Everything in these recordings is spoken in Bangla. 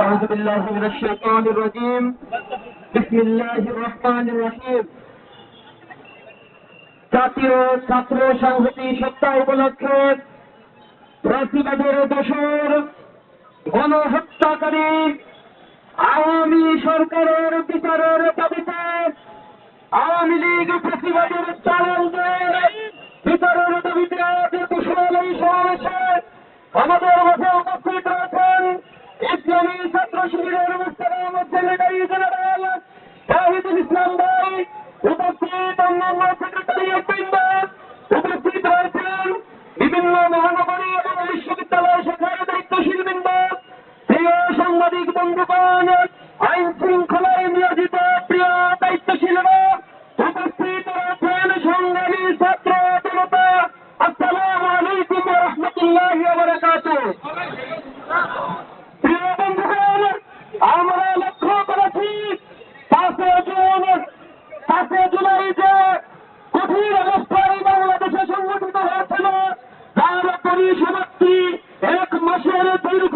أعوذ بالله من الشيطان الرجيم بسم الله الرحمن الرحيم জাতীয় ছাত্র সংহতি সপ্তাহ উপলক্ষে প্রতিবাদের দোষর গণহত্যাকারী আওয়ামী সরকারের বিচারের দাবিতে আওয়ামী লীগ প্রতিবাদের চালান দেয় বিচারের ইসলামী ছাত্র শিবিরের শাহিদুল ইসলাম ভাই উপস্থিত, অন্যান্য সেক্রেটারি বৃন্দ উপস্থিত রয়েছেন বিভিন্ন মহানগরী এবং আইন শৃঙ্খলায় নিয়োজিত পাঁচে জুন। পাঁচে জুলাই যে কঠিন অবস্থায় বাংলাদেশে সংগঠিত হয়েছিল তার পরিসমাপ্তি এক মাসের দীর্ঘ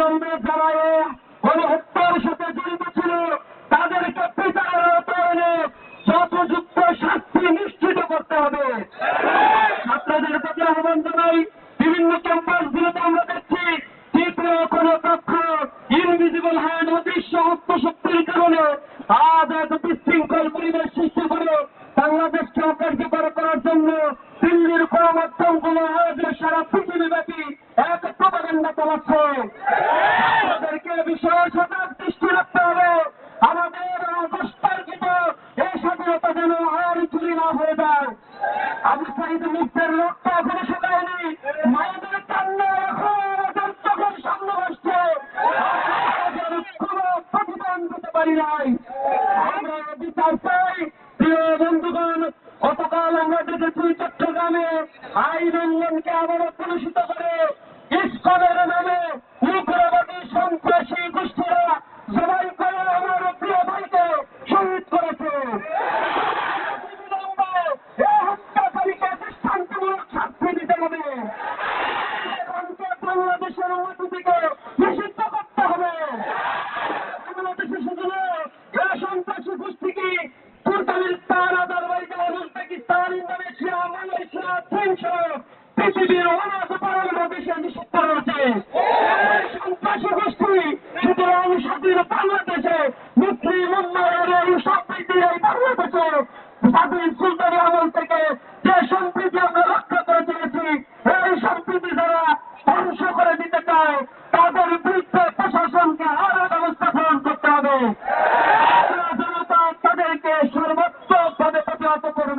অনতি বিলম্বে যারা এ গণহত্যার সাথে জড়িত ছিল। তাদেরকে বিচারের আওতায় যথযুক্ত শাস্তি নিশ্চিত করতে হবে। ছাত্রদের প্রতি আহ্বান জানাই, বিভিন্ন ক্যাম্পাস গুলোতে আমরা দেখছি তৃতীয় কোন পক্ষ ইনভিজিবল হ্যান্ড অদৃশ্য হস্তশক্তির কারণে আজ এক বিশৃঙ্খল পরিবেশ সৃষ্টি করে গণমাধ্যমগুলো আজ সারা পৃথিবীব্যাপী এক প্রপাগান্ডা চালাচ্ছে আমাদেরকে বিষয়ে সজাগ দৃষ্টি রাখতে হবে। আমাদের চট্টগ্রামে আইন উল্লঙ্ঘনকে আবারও কলুষিত করে ইস্কনের নামে উগ্রবাদী সন্ত্রাসী গোষ্ঠীরা সবাই করে আমার প্রিয় ভাইকে শহীদ করেছে। অবিলম্বে এ হত্যাকারীকে Hepsi bir olarak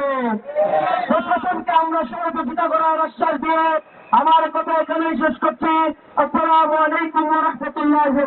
করবে প্রশাসনকে আমরা সহযোগিতা করার আশ্বাস দিয়ে আমার কথা এখানেই শেষ করছি। আসসালামু আলাইকুম রাহমাতুল্লাহি